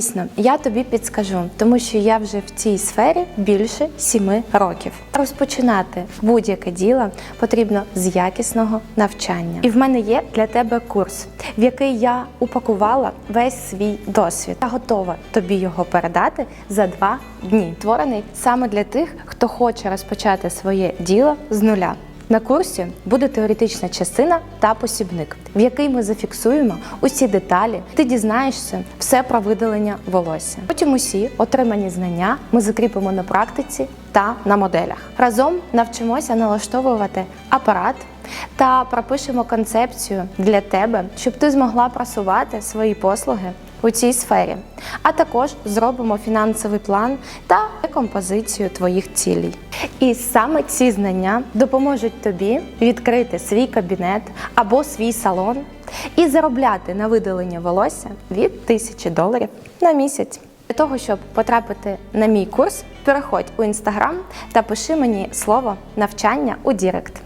Дійсно, я тобі підскажу, тому що я вже в цій сфері більше сіми років. Розпочинати будь-яке діло потрібно з якісного навчання. І в мене є для тебе курс, в який я упакувала весь свій досвід. Я готова тобі його передати за два дні. Створений саме для тих, хто хоче розпочати своє діло з нуля. На курсі буде теоретична частина та посібник, в який ми зафіксуємо усі деталі. Ти дізнаєшся все про видалення волосся. Потім усі отримані знання ми закріпимо на практиці та на моделях. Разом навчимося налаштовувати апарат та пропишемо концепцію для тебе, щоб ти змогла просувати свої послуги у цій сфері. А також зробимо фінансовий план та композицію твоїх цілей. І саме ці знання допоможуть тобі відкрити свій кабінет або свій салон і заробляти на видалення волосся від тисячі доларів на місяць. Для того, щоб потрапити на мій курс, переходь у інстаграм та пиши мені слово навчання у Дірект.